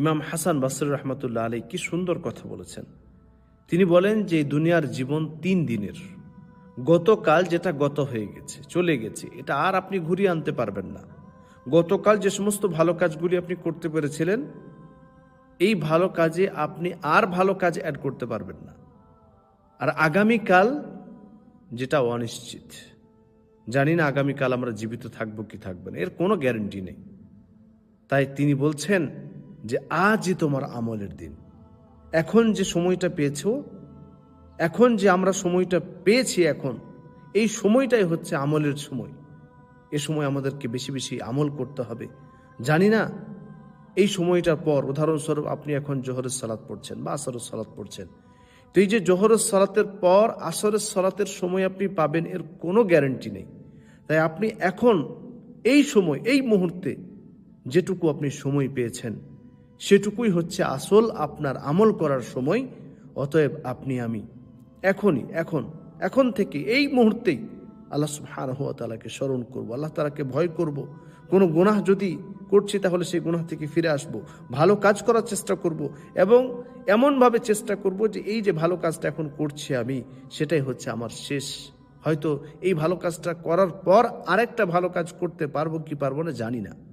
ইমাম হাসান বাসর রহমতুল্লাহ আলী কি সুন্দর কথা বলেছেন। তিনি বলেন যে দুনিয়ার জীবন তিন দিনের। গতকাল যেটা গত হয়ে গেছে, চলে গেছে, এটা আর আপনি ঘুরিয়ে আনতে পারবেন না। গতকাল যে সমস্ত ভালো কাজগুলি আপনি করতে পেরেছিলেন, এই ভালো কাজে আপনি আর ভালো কাজ অ্যাড করতে পারবেন না। আর আগামীকাল যেটা অনিশ্চিত। জানি না আগামীকাল আমরা জীবিত থাকব কি থাকব না, এর কোনো গ্যারেন্টি নেই। তাই তিনি বলছেন যে আজই তোমার আমলের দিন। এখন যে সময়টা পেয়েছ, এখন যে আমরা সময়টা পেয়েছি এখন, এই সময়টাই হচ্ছে আমলের সময়। এ সময় আমাদেরকে বেশি বেশি আমল করতে হবে। জানি না, এই সময়টার পর, উদাহরণস্বরূপ আপনি এখন জোহরের সালাত পড়ছেন বা আসরের সালাত পড়ছেন। তো এই যে জোহরের সালাতের পর, আসরের সালাতের সময় আপনি পাবেন, এর কোনো গ্যারেন্টি নেই। তাই আপনি এখন, এই সময়, এই মুহূর্তে যেটুকু আপনি সময় পেয়েছেন সেটুকুই হচ্ছে আসল আপনার আমল করার সময়, অতএব আপনি আমি। এখনই, এখন এখন থেকে এই মুহূর্তেই আল্লাহ সুবহানাহু ওয়া তাআলাকে স্মরণ করব, আল্লাহ তাআলাকে ভয় করব। কোনো গুনাহ যদি করছি তাহলে সেই গুনাহ থেকে ফিরে আসব। ভালো কাজ করার চেষ্টা করব এবং এমনভাবে চেষ্টা করব যে এই যে ভালো কাজটা এখন করছি আমি, সেটাই হচ্ছে আমার শেষ। হয়তো এই ভালো কাজটা করার পর আরেকটা ভালো কাজ করতে পারব কি পারব না জানি না।